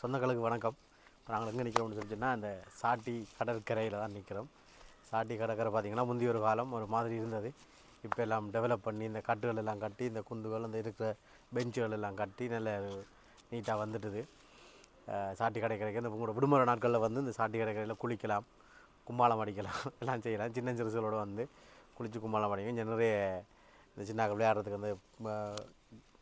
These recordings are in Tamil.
சொந்தங்களுக்கு வணக்கம். இப்போ நாங்கள் எங்கே நிற்கிறோம்னு சொல்லிச்சுன்னா இந்த சாட்டி கடற்கரையில் தான் நிற்கிறோம் சாட்டி கடற்கரை பார்த்திங்கன்னா முந்தைய ஒரு காலம் ஒரு மாதிரி இருந்தது. இப்போ எல்லாம் டெவலப் பண்ணி இந்த கட்டுகள் எல்லாம் கட்டி இந்த குந்துகள் அந்த இருக்கிற பெஞ்சுகள் எல்லாம் கட்டி நல்ல நீட்டாக வந்துட்டுது. சாட்டி கடற்கரைக்கு இந்த உங்களோட விடுமுறை நாட்களில் வந்து இந்த சாட்டி கடற்கரையில் குளிக்கலாம் கும்மாளம் அடிக்கலாம் எல்லாம் செய்யலாம். சின்ன சிறுசுகளோடு வந்து குளித்து கும்மாளம் அடிக்கும். இங்கே நிறைய இந்த சின்ன விளையாடுறதுக்கு வந்து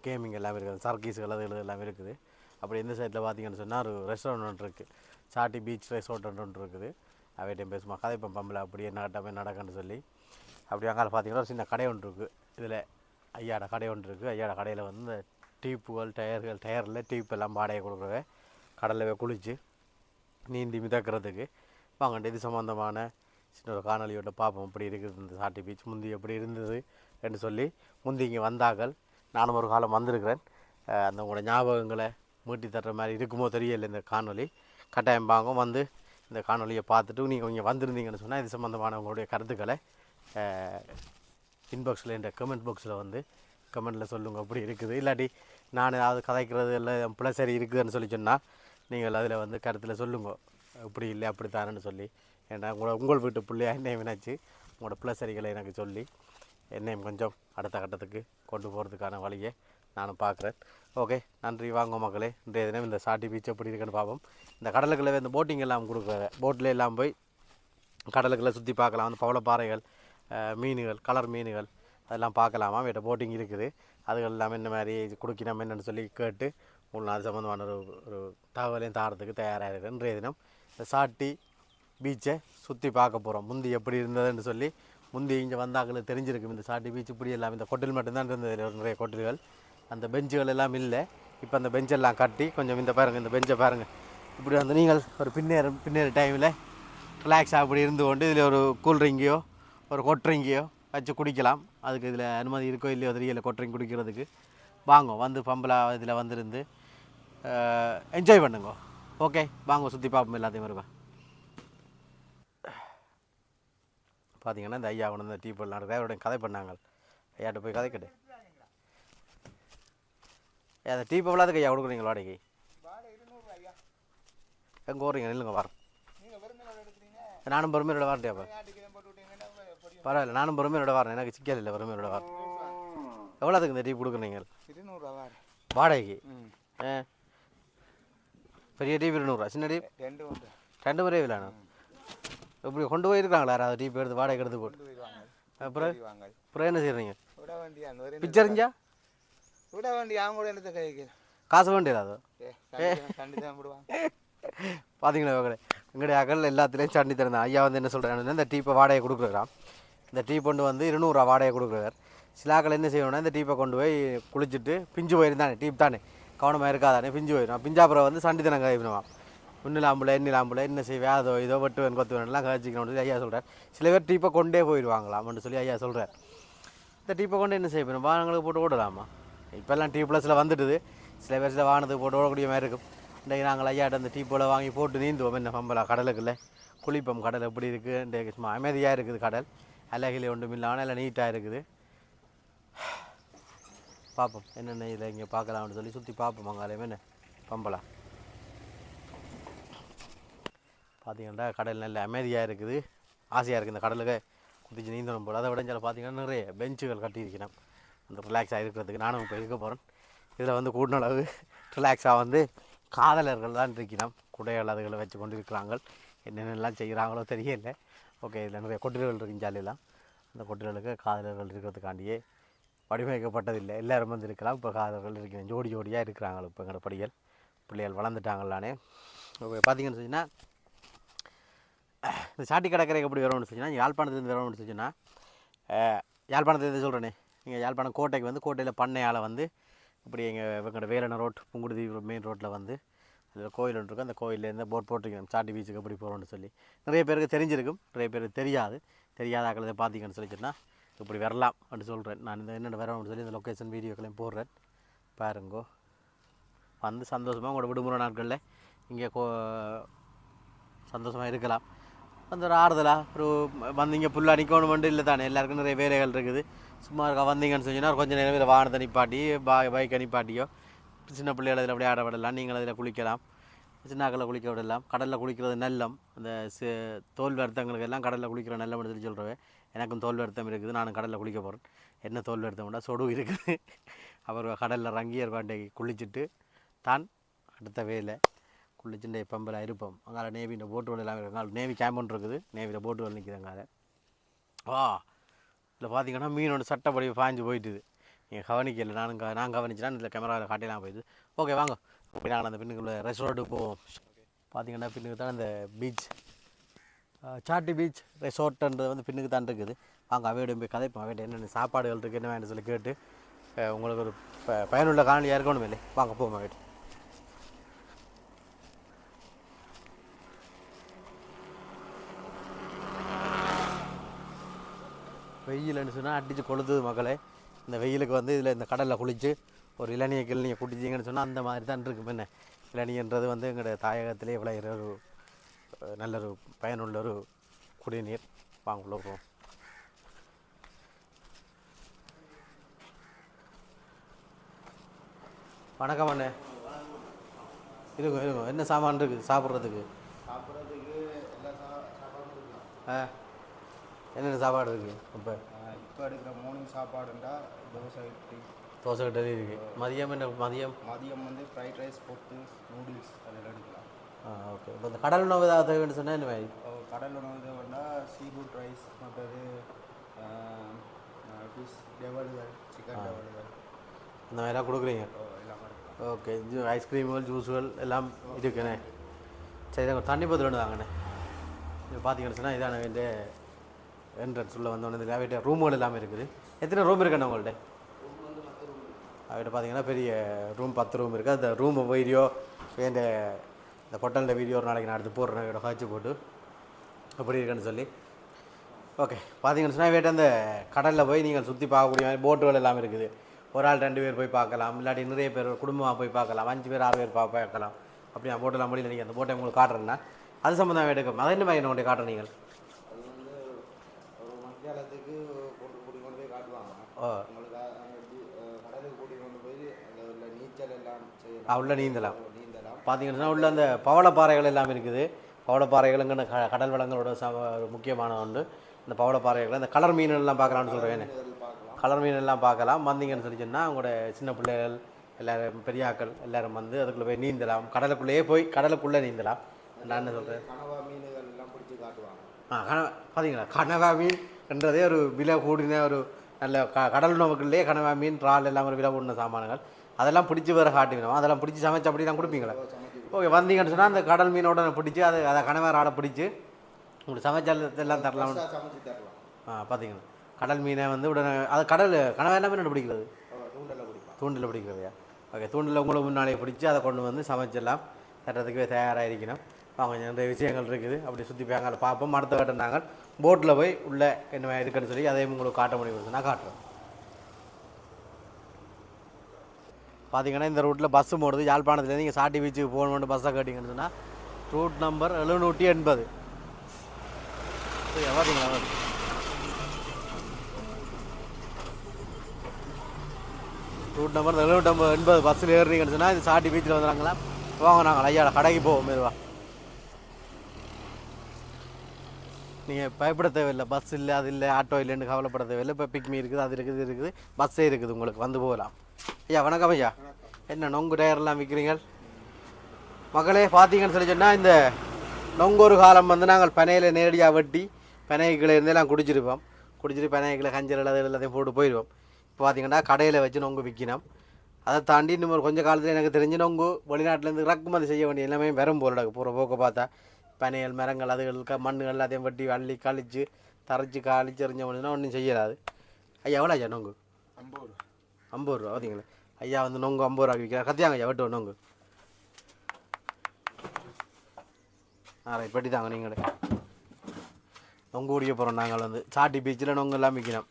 கேமிங் எல்லாம் இருக்குது. சர்க்கீஸுகள் அது எல்லாம் இருக்குது. அப்படி இந்த சைடில் பார்த்தீங்கன்னு சொன்னால் ஒரு ரெஸ்டாரண்ட் ஒன்று இருக்குது சாட்டி பீச் ரெசார்ட் ஒன்று இருக்குது. அவைட்டையும் பேசுமா கதைப்பம் பம்பில் அப்படி என்ன நடக்குன்னு சொல்லி. அப்படி அங்கால பார்த்தீங்கன்னா ஒரு சின்ன கடை ஒன்று இருக்குது இதில் ஐயாட கடை ஒன்று இருக்குது ஐயாட கடையில் வந்து இந்த டீப்புகள் டயர்கள் டயரில் டீப் எல்லாம் வாடகை கொடுக்குறவ கடலில் குளித்து நீந்தி மிதக்கிறதுக்கு. வாங்கண்டு இது சம்மந்தமான சின்ன ஒரு காணொலியோட பார்ப்போம். எப்படி இருக்குது இந்த சாட்டி பீச் முந்தி எப்படி இருந்தது என்று சொல்லி முந்தி இங்கே வந்தார்கள். நானும் ஒரு காலம் வந்திருக்கிறேன். அந்த உங்களோட ஞாபகங்களை மீட்டி தர்ற மாதிரி இருக்குமோ தெரியல இந்த காணொலி கட்டாயம் வாங்க வந்து இந்த காணொலியை பார்த்துட்டு நீங்கள் இங்கே வந்திருந்தீங்கன்னு சொன்னால் இது சம்மந்தமான உங்களுடைய கருத்துக்களை இன்பாக்ஸில் இந்த கமெண்ட் பாக்ஸில் வந்து கமெண்ட்டில் சொல்லுங்கள் அப்படி இருக்குது. இல்லாட்டி நான் ஏதாவது கதைக்கிறது இல்லை பிள்ளை சரி இருக்குதுன்னு சொல்லி சொன்னால் நீங்கள் அதில் வந்து கருத்தில் சொல்லுங்க. இப்படி இல்லை அப்படி தானேன்னு சொல்லி. ஏன்னா உங்களோட உங்கள் வீட்டு பிள்ளையாக என்னையும் வினாச்சு உங்களோட பிள்ளை சரிகளை எனக்கு சொல்லி என்னையும் கொஞ்சம் அடுத்த கட்டத்துக்கு கொண்டு போகிறதுக்கான வழியை நானும் பார்க்குறேன். ஓகே நன்றி. வாங்க மக்களே இன்றைய தினம் இந்த சாட்டி பீச் எப்படி இருக்குன்னு பார்ப்போம். இந்த கடலுக்குள்ளே இந்த போட்டிங் எல்லாம் கொடுக்குற போட்டில் எல்லாம் போய் கடலுக்குள்ளே சுற்றி பார்க்கலாம். அந்த பவளப்பாறைகள் மீன்கள் கலர் மீன்கள் அதெல்லாம் பார்க்கலாமா? வீட்டை போட்டிங் இருக்குது. அதுகள் எல்லாமே இந்த மாதிரி இது குடிக்கணும் என்னென்னு சொல்லி கேட்டு உங்களுக்கு அது சம்மந்தமான ஒரு ஒரு தகவலையும் தாரத்துக்கு தயாராக இருக்குது இன்றைய தினம் இந்த சாட்டி பீச்சை சுற்றி பார்க்க போகிறோம் முந்தி எப்படி இருந்ததுன்னு சொல்லி முந்தி இங்கே வந்தாக்களுக்கு தெரிஞ்சிருக்கும். இந்த சாட்டி பீச் இப்படி எல்லாம் இந்த கொட்டில் மட்டும்தான் இருந்தது. நிறைய கொட்டில்கள். அந்த பெஞ்சுகள் எல்லாம் இல்லை. இப்போ அந்த பெஞ்செல்லாம் கட்டி கொஞ்சம் இந்த பாருங்கள் இந்த பெஞ்சை பாருங்கள் இப்படி வந்து நீங்கள் ஒரு பின்னேற பின்னேற டைமில் ரிலாக்ஸாக அப்படி இருந்து கொண்டு இதில் ஒரு கூல்ட்ரிங்கையோ ஒரு கொட்ரிங்கையோ வச்சு குடிக்கலாம். அதுக்கு இதில் அனுமதி இருக்கோ இல்லையோ தெரியல கொட்ரிங் குடிக்கிறதுக்கு. வாங்க வந்து பம்பலா இதில் வந்திருந்து என்ஜாய் பண்ணுங்க. ஓகே வாங்க சுற்றி பார்ப்போம் எல்லாத்தையும் வருவேன் பார்த்தீங்கன்னா இந்த ஐயா கொண்டு வந்து டீ போடலாம் டிரைவரோட கதை பண்ணாங்க. ஐயாட்ட போய் கதை கேட்டு அந்த டீ பவலாதுக்கு ஐயா கொடுக்குறீங்க வாடகை எங்கே ஓடுறீங்க நில்லுங்க வரேன். நானும் பொறுமையோட வரட்டே அப்போ. பரவாயில்ல நானும் பொறுமையோட வரேன். எனக்கு சிக்கல் இல்லை பொறுமையோட வரேன். எவ்வளோதுக்கு இந்த டீ கொடுக்குறீங்க வாடகைக்கு? ஆ பெரிய டீ இருநூறுவா. சின்ன டீ? ரெண்டு ரெண்டு முறை விளையாடும் இப்படி கொண்டு போயிருக்காங்களா யாராவது? டீ எடுத்து வாடகை எடுத்து போட்டு. அப்புறம் அப்புறம் என்ன செய்கிறீங்க பிச்சரிஞ்சா வேண்டிய அவங்க கூட எடுத்து கைக்கு காசு வேண்டியது அது? பார்த்தீங்களா மகளே? எங்களுடைய அகல் எல்லாத்துலேயும் சட்னி திறந்தேன் ஐயா வந்து என்ன சொல்கிறாங்கன்னா இந்த டீப்பை வாடகை கொடுக்குறாராம் இந்த டீ கொண்டு வந்து இருநூறுவா வாடகை கொடுக்குறார். சிலாக்கள் என்ன செய்யணும்னா இந்த டீப்பை கொண்டு போய் குளிச்சுட்டு பிஞ்சு போயிருந்தானே டீப் தானே. கவனமாக இருக்காதானே பிஞ்சு போயிடும் பிஞ்சாப்புறம் வந்து சண்டித்தனம் கழிப்பிடுவான் இன்னிலாம்புல எண்ணிலாம்புல என்ன செய்வே அதோ இதோ வெட்டுவேன் கொத்துவேன்லாம் கழிச்சிக்கணும்னு சொல்லி ஐயா சொல்கிறார் சில பேர் டீப்பை கொண்டே போயிடுவாங்களாம்னு சொல்லி ஐயா சொல்கிறார் இந்த டீப்பை கொண்டு என்ன செய்யணும் வாகனங்களுக்கு போட்டு ஓடலாமா? இப்போல்லாம் டி ப்ளஸில் வந்துட்டுது. சில பேர் சில வாகனத்துக்கு போட்டு ஓடக்கூடிய மாதிரி இருக்கும். இன்றைக்கு நாங்கள் ஐயாட்ட அந்த டீ போல வாங்கி போட்டு நீந்துவோம். என்ன பம்பலா கடலுக்குள்ள குளிப்போம். கடல் எப்படி இருக்குது இன்றைக்கு சும்மா அமைதியாக இருக்குது கடல். அலைகளே ஒன்றும் இல்லாமல் எல்லாம் நீட்டாக இருக்குது. பார்ப்போம் என்னென்ன இதில் இங்கே பார்க்கலாம்னு சொல்லி சுற்றி பார்ப்போம் அங்காலையும் என்ன? பம்பலா பார்த்தீங்கன்னா கடல் நல்ல அமைதியாக இருக்குது. ஆசையாக இருக்குது. இந்த கடலுக்கு குதிச்சு நீந்தணும் போல். அதை விட பார்த்தீங்கன்னா நிறைய பெஞ்சுகள் கட்டியிருக்கிறேன் அந்த ரிலாக்ஸாக இருக்கிறதுக்கு நானும் இப்போ இருக்க போகிறேன் இதில் வந்து கூடின அளவு ரிலாக்ஸாக வந்து காதலர்கள் தான் இருக்கிறோம் குடைகள் அதுகளை வச்சு கொண்டு இருக்கிறாங்க என்னென்னலாம் செய்கிறாங்களோ தெரியல. ஓகே இதில் நிறைய கொட்டில்கள் இருக்கு ஜாலியெல்லாம் அந்த கொட்டில்களுக்கு காதலர்கள் இருக்கிறதுக்காண்டியே வடிவமைக்கப்பட்டதில்லை. எல்லாரும் வந்து இருக்கலாம். இப்போ காதலர்கள் இருக்கிறேன் ஜோடி ஜோடியாக இருக்கிறாங்க இப்போ எங்களோட படிகள். பிள்ளைகள் வளர்ந்துட்டாங்களானே. ஓகே பார்த்தீங்கன்னு சொன்னால் இந்த சாட்டி கடற்கரைக்கு எப்படி வரும்னு சொன்னால் யாழ்ப்பாணத்துலேருந்து வரும்னு சொன்னால் யாழ்ப்பாணத்துலேருந்து சொல்கிறேனே நீங்கள் யாழ்ப்பாணம் கோட்டைக்கு வந்து கோட்டையில் பண்ணையால் வந்து இப்படி எங்கள் இவங்களோட வேலன ரோட் புங்குடுதி மெயின் ரோட்டில் வந்து அதில் கோயில் ஒன்று இருக்கும் அந்த கோயிலேருந்து போட் போட்டிருக்கோம் சாட்டி பீச்சுக்கு எப்படி போகிறோம்னு சொல்லி. நிறைய பேருக்கு தெரிஞ்சிருக்கும். நிறைய பேருக்கு தெரியாது. தெரியாத ஆக்களை பார்த்தீங்கன்னு சொல்லி சொன்னால் இப்படி வரலாம் அப்படின்னு சொல்கிறேன் நான் இந்த என்னென்ன வரணும்னு சொல்லி இந்த லொக்கேஷன் வீடியோக்களையும் போடுறேன். பாருங்கோ. வந்து சந்தோஷமாக உங்களோட விடுமுறை நாட்களில் இங்கே கோ சந்தோஷமாக இருக்கலாம். வந்து ஒரு ஆறுதலாக ஒரு வந்து இங்கே ஃபுல்லாக நிற்கணும் இல்லை தானே. எல்லாருக்கும் நிறைய வேலைகள் இருக்குது. சும்மா இருக்கா வந்தீங்கன்னு சொன்னீங்கன்னா கொஞ்சம் நேரம் இதில் வாகனத்தை நிப்பாட்டி பா பைக்கை நிப்பாட்டியோ. சின்ன பிள்ளைகள் அதில் அப்படியே ஆட விடலாம் நீங்கள் அதில் குளிக்கலாம். சின்னாக்களை குளிக்க விடலாம். கடலில் குளிக்கிறது நல்லம். அந்த சி- தோல் வருத்தங்களுக்கு எல்லாம் கடலில் குளிக்கிற நல்லம் சொல்லி சொல்கிறேன் எனக்கும் தோல் வருத்தம் இருக்குது நானும் கடலில் குளிக்க போகிறேன் என்ன தோல் வருத்தம்னா சொடு இருக்குது. அவர் கடலில் ரங்கியர் பாண்டை குளிச்சுட்டு தான் அடுத்த வேலை. குளிச்சுட்டு பம்பில் இருப்போம். அங்கே நேவியில் போட்டு எல்லாம் இருக்கு. நேவி கேம்ப் இருக்குது. நேவியில் வர நிற்கிறாங்க அதை வா இதில் பார்த்தீங்கன்னா மீன் ஒன்று சட்டப்படி பாஞ்சு போயிட்டுது. நீங்கள் கவனிக்கல நானும் க- நான் கவனிச்சுனா இதில் கேமராவில் காட்டிலாம் போயிடுது ஓகே வாங்க. அப்படி நாங்கள் அந்த பின்னுக்குள்ள ரெசார்ட்டுக்கு போவோம். பார்த்தீங்கன்னா பின்னுக்கு தான் அந்த பீச் சாட்டி பீச் ரெசார்ட்ன்றது வந்து பின்னுக்கு தான் இருக்குது. வாங்க அவையோட போய் கதைப்போம். அவையோட என்னென்ன சாப்பாடுகள் இருக்குது என்ன வேணும்னு சொல்லி கேட்டு உங்களுக்கு ஒரு ப- பயனுள்ள காணொலியாக இருக்கணும் இல்லை வாங்க போவோம் அவையோட வெயில்னு சொன்னால் அடித்து கொளுத்துது மக்களே. இந்த வெயிலுக்கு வந்து இதில் இந்த கடலில் குளித்து ஒரு இளநியை கிளநியை குடிச்சிங்கன்னு சொன்னால் அந்த மாதிரி தான் இருக்கும் என்ன இளநின்றது வந்து எங்களோட தாயகத்திலே விளையிற ஒரு நல்ல ஒரு பயனுள்ள ஒரு குடிநீர் வாங்க உள்ள போவோம் வணக்கம் அண்ணே. இருங்க இருங்க. என்ன சாமான் இருக்குது சாப்பிட்றதுக்கு. சாப்பிட்றதுக்கு ஆ. என்னென்ன சாப்பாடு இருக்குது இப்போ இப்போ எடுக்கிற மார்னிங் சாப்பாடுண்டா தோசை இட்லி. தோசை கட்டலி இருக்குது மதியம் என்ன மதியம்? மதியம் வந்து ஃப்ரைட் ரைஸ் பொட்டு நூடுல்ஸ் அதெல்லாம் எடுக்கலாம். ஆ ஓகே இப்போ இந்த கடல் உணவு ஏதாவது தேவைன்னு சொன்னால் என்ன மாதிரி? கடல் உணவு தேவைன்னா சீ ஃபுட் ரைஸ் மற்றது ஃபிஷ் டெவல்கள் சிக்கன் டெவல்கள் இந்த மாதிரிலாம் கொடுக்குறீங்க? ஓகே இது ஐஸ்கிரீம்கள் ஜூஸுகள் எல்லாம் இருக்குண்ணே. சரி தண்ணி பத்தில் ஒன்று தாங்கண்ணே இது பார்த்தீங்கன்னு சொன்னால் இதான வேண்டிய என்ட்ரன்ஸ் உள்ள வந்தோடனே அவர்கிட்ட வேண்டிய ரூம்கள் எல்லாமே இருக்குது. எத்தனை ரூம் இருக்குண்ணே உங்கள்கிட்ட? அவர்கிட்ட பார்த்தீங்கன்னா பெரிய ரூம் பத்து ரூம் இருக்குது அந்த ரூம் வீடியோ வேண்ட இந்த பொட்டலில் வீடியோ ஒரு நாளைக்கு நான் எடுத்து போடுறேன். இவரோட காய்ச்சி போட்டு. எப்படி இருக்குன்னு சொல்லி. ஓகே பார்த்தீங்கன்னு சொன்னால் வேட்ட அந்த கடலில் போய் நீங்கள் சுற்றி பார்க்கக்கூடிய மாதிரி போட்டுகள் எல்லாம் இருக்குது. ஒரு ஆள் ரெண்டு பேர் போய் பார்க்கலாம். இல்லாட்டி நிறைய பேர் குடும்பமாக போய் பார்க்கலாம். அஞ்சு பேர் ஆறு பேர் பா பார்க்கலாம். அப்படி நான் போட்டெல்லாம் முடியல. நீங்கள் அந்த போட்டை உங்களுக்கு காட்டுறேன்னா அது சம்மந்தம் எடுக்கும் அதை என்ன மாதிரி என்ன கொண்டு காட்டுறேன் நீங்கள் அது வந்து ஒரு மத்தியாலத்துக்கு கொண்டு கூட்டி கொண்டு போய் காட்டுவாங்க. ஓ உங்களுக்கு அங்க எப்படி, அஹ், கடலுக்கு கூட்டி கொண்டு போய் அந்த உள்ள நீச்சல் எல்லாம் ஆ, செய்யலாம் உள்ள நீந்தலாம். நீந்தலாம். பார்த்தீங்கன்னு உள்ள அந்த பவளப்பாறைகள் எல்லாம் இருக்குது. பவளப்பாறைகளுங்கிற க கடல் வளங்களோட ஒரு முக்கியமான ஒன்று. இந்த பவளப்பாறைகள் இந்த கலர் மீன் எல்லாம் பார்க்கலாம்னு சொல்கிறேன் கலர் மீன் எல்லாம் பார்க்கலாம். வந்தீங்கன்னு சொல்லி சொன்னால் உங்களோட சின்ன பிள்ளைகள் எல்லாரும் பெரியாக்கள் எல்லாரும் வந்து அதுக்குள்ளே போய் நீந்தலாம். கடலுக்குள்ளேயே போய் கடலுக்குள்ளே நீந்தலாம். நான் என்ன சொல்கிறேன் ஆ கனவா பார்த்தீங்களா கனவா மீன் என்றதே ஒரு விலை கூடின ஒரு நல்ல க கடல் உணவுக்குள்ளேயே கனவா மீன் இறால் எல்லாம் ஒரு விலை கூடின சாமான்கள். அதெல்லாம் பிடிச்சி வேறு காட்டுவினோம் அதெல்லாம் பிடிச்சி சமைச்சு அப்படிலாம் கொடுப்பீங்களா? ஓகே வந்தீங்கன்னு சொன்னால் அந்த கடல் மீனோட பிடிச்சி அதை அதை கனவா இறாலை பிடிச்சி உங்களுக்கு சமைச்சால் எல்லாம் தரலாம். ஆ பார்த்தீங்களா கடல் மீனை வந்து உடனே அது கடல் கனவா என்ன மீன் பிடிக்கிறது? தூண்டில் பிடிக்கிறதையா? ஓகே தூண்டில் உங்களை முன்னாலே பிடிச்சி அதை கொண்டு வந்து சமைச்சிடலாம். தட்டுறதுக்கு தயாராக இருக்கணும். அவங்க நிறைய விஷயங்கள் இருக்குது. அப்படி சுற்றி போய் அங்கே பார்ப்போம். அடுத்த கட்டம் நாங்கள் போட்டில் போய் உள்ளே என்ன இருக்குன்னு சொல்லி அதையும் உங்களுக்கு காட்ட முடியும் நான் காட்டுறேன். பார்த்தீங்கன்னா இந்த ரூட்டில் பஸ்ஸு போடுது யாழ்ப்பாணத்துலேருந்து நீங்கள் சாட்டி பீச்சுக்கு போகணும்னு பஸ்ஸை கேட்டிங்கன்னு சொன்னால் ரூட் நம்பர் எழுநூற்றி எண்பது. சரி ரூட் நம்பர் எழுநூற்றம்பது எண்பது பஸ்ஸில் ஏறுறீங்கன்னு சொன்னால் இது சாட்டி பீச்சில் வந்துடுறாங்களா? வாங்க நாங்கள் ஐயா கடைக்கு போவோம் மெதுவாக நீங்கள் பயப்பட தேவையில்லை. பஸ் இல்லை அது இல்லை ஆட்டோ இல்லைன்னு கவலைப்பட தேவையில்லை. இப்போ பிக்மி இருக்குது அது இருக்குது இருக்குது. பஸ்ஸே இருக்குது உங்களுக்கு வந்து போகலாம். ஐயா வணக்கம் ஐயா. என்ன நொங்கு டயர்லாம் விற்கிறீங்க மக்களே பார்த்தீங்கன்னு சொல்லி சொன்னால் இந்த நொங்கொரு காலம் வந்து நாங்கள் பனையில் நேரடியாக வெட்டி பனைகளை இருந்தெல்லாம் குடிச்சிருப்போம். குடிச்சிட்டு பனைகளை கஞ்சல் அது எல்லாத்தையும் போட்டு போயிடுவோம் இப்போ பார்த்தீங்கன்னா கடையில் வச்சு நொங்கு விற்கணும் அதை தாண்டி இன்னும் ஒரு கொஞ்சம் காலத்தில் எனக்கு தெரிஞ்ச நொங்கு வெளிநாட்டிலேருந்து இறக்குமதி செய்ய வேண்டிய எல்லாமே வரும் போல பூரா போக்க பார்த்தா. பனைகள் மரங்கள் அதுகள் க- மண்ணுகள் எல்லாத்தையும் வெட்டி அள்ளி கழிச்சு தரைச்சி காலிச்சு எறிஞ்ச முடியும்னா ஒன்றும் செய்யலாது ஐயா எவ்வளோ ஐயா நொங்கு ஐம்பது ரூபா ஐம்பது ரூபா பார்த்தீங்களா ஐயா வந்து நொங்கு ஐம்பது ரூபா விற்கிறார் கத்தியாங்க ஐயா வெட்டு நொங்கு ஆ பெட்டி தாங்க நீங்களே நொங்கு குடிக்க போகிறோம் நாங்கள் வந்து சாட்டி பீச்சில் நொங்கு எல்லாம் விற்கணும்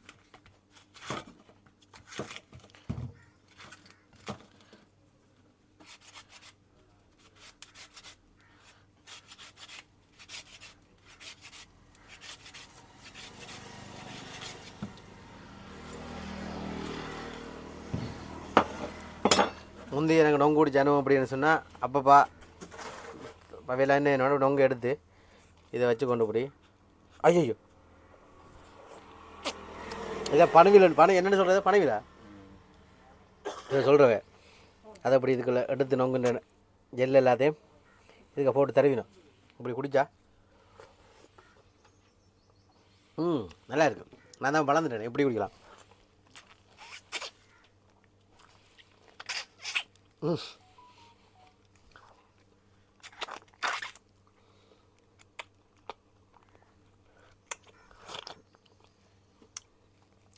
முந்தைய எனக்கு நொங்கு குடிச்ச அனுபவம் அப்படின்னு சொன்னால் அப்பப்பா அவையில் என்ன என்னோட நொங்கு எடுத்து இதை வச்சு கொண்டு போய். ஐயோ இதை பனவில பணம் என்னென்னு சொல்கிறது பனவிலா இதை சொல்கிறவன் அதை அப்படி இதுக்குள்ளே எடுத்து நொங்கு ஜெல் எல்லாத்தையும் இதுக்கு போட்டு தருவினோம் இப்படி குடிச்சா ம் நல்லா இருக்கு. நான் தான் வளர்ந்துட்டேன் எப்படி குடிக்கலாம்.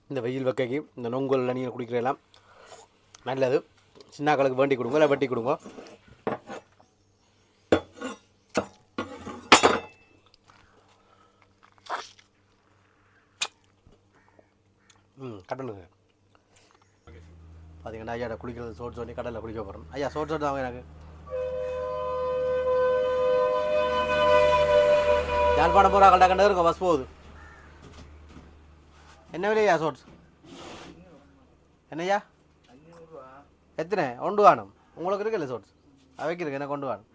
இந்த வெயில் வக்கைக்கு இந்த நொங்கல் நீங்கள் குடிக்கிறதெல்லாம் நல்லது. சின்னாக்களுக்கு வேண்டி கொடுங்க இல்லை வெட்டி கொடுங்க. ம் கட்டணுங்க. பார்த்தீங்கன்னா ஐயாட குளிக்கிறது சோட் சொல்லி கடலில் குளிக்க போகிறோம் ஐயா சோட் சோட் தாங்க எனக்கு. யாழ்ப்பாணம் போகிற கண்டா கண்டது இருக்கும் பஸ் போகுது. என்ன விலையா சோட்ஸ் என்னய்யா? எத்தனை? ஒன்று வேணும் உங்களுக்கு இருக்குல்ல சோட்ஸ் அவைக்கு இருக்கு என்ன கொண்டு வேணும்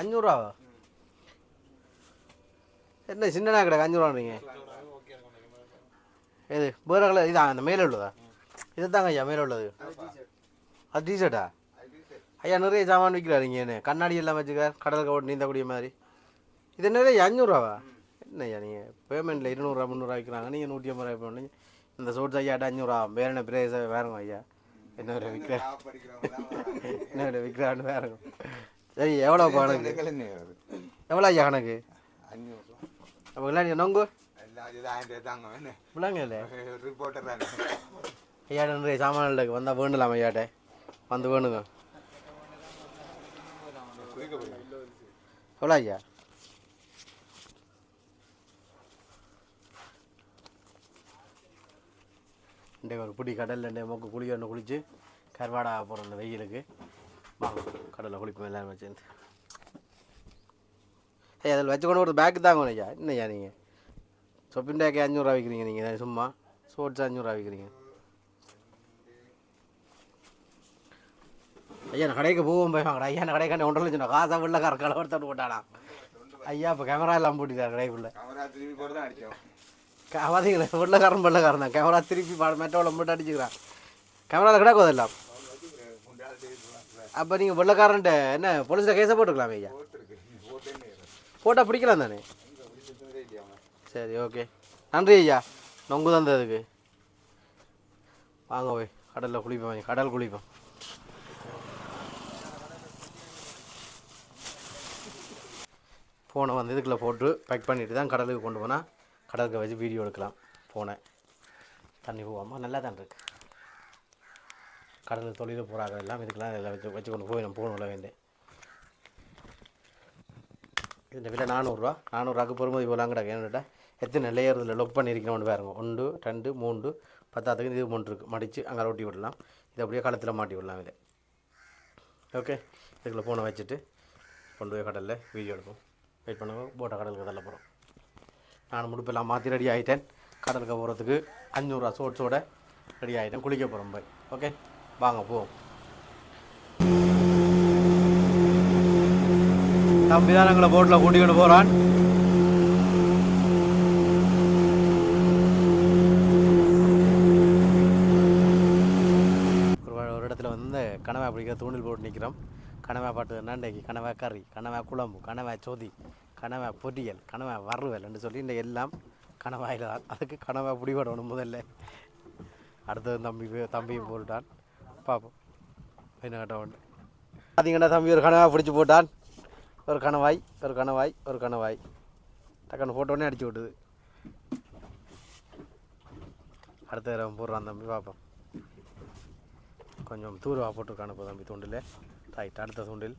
அஞ்சூறுரூவாவா என்ன சின்னனா கிடக்கு அஞ்சூறுவான்றீங்க எது வேறு கலர்? இதான் அந்த மேலே உள்ளதா? இது தாங்க ஐயா மேலே உள்ளது. அது டிஷர்ட்டா? ஐயா நிறைய சாமான் விற்கிறாரு என்ன? கண்ணாடி எல்லாம் வச்சுக்கார் கடல் கவோட் நீந்தக்கூடிய மாதிரி. இது நிறைய அஞ்சூறுரூவாவா என்ன ஐயா நீங்கள் பேமெண்ட்டில் இருநூறுவா முந்நூறுவா விற்கிறாங்க. நீங்கள் நூற்றி ஐம்பது ரூபாய் பண்ணீங்க இந்த சோட்ஸ் ஐயாட்ட அஞ்சூறுவா வேற என்ன பிரேச வேறங்க ஐயா? என்ன விலை விற்கிற? என்ன விலை விற்கிறான்னு வேறங்க சரி எவ்வளோ கணக்கு எவ்வளோ ஐயா கணக்கு அப்போ நொங்கு. விளாங்க இல்லை. ரிப்போர்ட்டர் ஐயாட்ட நிறைய சாமான இருக்கு வந்தால் வேண்டலாம் ஐயாட்ட. வந்து வேணுங்க. எவ்வளோ ஐயா. இன்றைக்கு ஒரு பிடி கடலில் இன்றைய மொக்கு குழி ஒன்று குளித்து கருவாடாக போகிற இந்த வெயிலுக்கு. வாங்க கடலில் குளிப்போம் எல்லாரும் வச்சுருந்து ஏய் அதில் வச்சு கொண்டு ஒரு பேக்கு தாங்க ஐயா. என்னய்யா நீங்கள் சொப்பின் டேக்கு அஞ்சூறுரூவா விற்கிறீங்க நீங்கள் சும்மா? ஸ்போர்ட்ஸ் அஞ்சூறுரூவா விற்கிறீங்க ஐயா நான் கடைக்கு போவோம் போய். வாங்கடா. ஐயா நான் கடைக்காண்டி ஒன்றரை லட்சம் காசை உள்ள கர கலவரத்தோடு போட்டானா ஐயா இப்போ கேமரா எல்லாம் போட்டுட்டார் கடைக்குள்ள தான் அவதிங்களே வெள்ளக்காரன் வெள்ளக்காரன் தான். கேமரா திருப்பி பா மெட்டோவில் போட்டு அடிச்சுக்கிறான். கேமராவில் கிடக்கும் அதெல்லாம் அப்போ நீங்கள் வெள்ளக்காரன்ட்ட என்ன போலீஸில் கேஸை போட்டுக்கலாம் ஐயா? போட்டால் பிடிக்கலாம் தானே? சரி ஓகே நன்றி ஐயா. நொங்கு தந்ததுக்கு. வாங்க போய் கடலில் குளிப்போம் கடல் குளிப்போம். ஃபோனை வந்து இதுக்குள்ளே போட்டு பேக் பண்ணிட்டு தான் கடலுக்கு கொண்டு போனால் கடலுக்கு வச்சு வீடியோ எடுக்கலாம் ஃபோனை தண்ணி போகாமல் நல்லா தான் இருக்கு. கடலுக்கு தொழில் போகிறாங்க எல்லாம் இதுக்கெல்லாம் எல்லாம் வச்சு வச்சு கொண்டு போய் நம்ம போகணும்ல வேண்டேன் இந்த விலை நானூறுரூவா நானூறுரூவாக்கு பொறுமதி போலாம் கிடக்கு என்னட்டா எத்தனை லேயர்ஸில் லொக் பண்ணியிருக்கணும்னு பாருங்க. ஒன்று ரெண்டு மூன்று பத்தாத்துக்கு இது மூன்று இருக்குது மடித்து அங்கே ஒட்டி விடலாம். இது அப்படியே களத்தில் மாட்டி விடலாம் இதை. ஓகே இதுக்குள்ளே ஃபோனை வச்சுட்டு கொண்டு போய் கடலில் வீடியோ எடுப்போம். வெயிட் பண்ணுங்க. போட்டை கடலுக்கு தள்ள போகிறோம் நான் முடுப்பெல்லாம் மாற்றி ரெடி ஆகிட்டேன் கடலுக்கு போகிறதுக்கு அஞ்சூறுரூவா சோட்ஸோட ரெடி ஆகிட்டேன் குளிக்க போகிறோம் போய். ஓகே வாங்க போவோம். தம்பி தான் எங்களை போட்டில் கூட்டிக்கிட்டு போகிறான் ஒரு ஒரு இடத்துல வந்து இந்த பிடிக்கிற தூண்டில் போட்டு நிற்கிறோம் கனவா பாட்டு நண்டைக்கு கனவா கறி கனவா குழம்பு கனவா சொதி கனவா பொரியல் கனவா வறுவல்னு சொல்லி இந்த எல்லாம் கனவாயில் தான் அதுக்கு கனவா பிடிபடணும் முதல்ல. அடுத்தது தம்பி தம்பியும் போட்டுட்டான் பார்ப்போம் என்ன கட்ட பார்த்தீங்கன்னா தம்பி ஒரு கனவா பிடிச்சி போட்டான். ஒரு கணவாய் ஒரு கணவாய் ஒரு கணவாய் டக்குன்னு போட்டோன்னே அடிச்சு விட்டுது. அடுத்த தடவை போடுறான் தம்பி பார்ப்போம் கொஞ்சம் தூரவா போட்டிருக்கானு இப்போ தம்பி தொண்டில். ரைட் அடுத்த தூண்டில்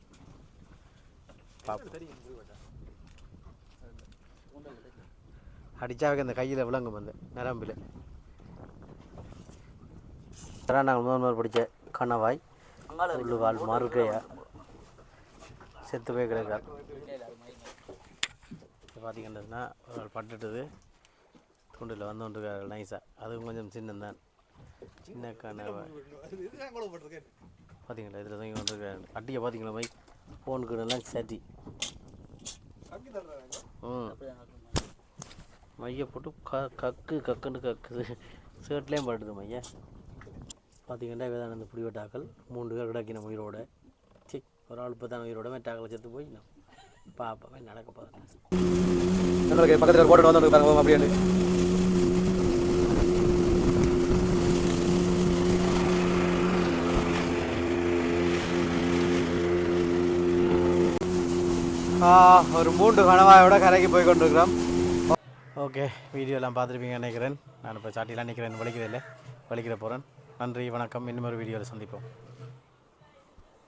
பார்ப்போம். அந்த கையில் விளங்கும் வந்து நரம்பில். அதான் நாங்கள் முதல் முதல் பிடிச்ச கண்ணவாய் உள்ளுவாள் மறுக்கையா செத்து போய் கிடக்கார் பார்த்தீங்கன்னா ஒரு ஆள் பட்டுட்டுது. தூண்டில் வந்து கொண்டிருக்காரு நைஸாக அதுவும் கொஞ்சம் சின்னந்தான் சின்ன கண்ணவாய் பார்த்தீங்களா இதில் தூங்கி கொண்டிருக்காரு அட்டியை பார்த்தீங்களா மை ஃபோனுக்கு எல்லாம் சரி ம். மைய போட்டு க கக்கு கக்குன்னு கக்குது. ஷர்ட்லேயும் படுது மைய. பார்த்தீங்கன்னா வேதானந்த பிடிவட்டாக்கள் மூன்று பேர் கிடக்கின உயிரோட. சி ஒரு ஆள் இப்போ தான் உயிரோட மெட்டாக்களை செத்து போயிடணும் பாப்பா நடக்க போகிறேன் பக்கத்தில் போட்டு வந்து பாருங்க அப்படியே ஒரு மூன்று கணவாயோட கரைக்கு போய் கொண்டிருக்கிறோம் ஓகே வீடியோலாம் பார்த்துருப்பீங்கன்னு நினைக்கிறேன். நான் இப்போ சாட்டிலாம் நிற்கிறேன் வலிக்கிறதில்லை வலிக்கிற போகிறேன் நன்றி வணக்கம். இன்னும் ஒரு வீடியோவில் சந்திப்போம்.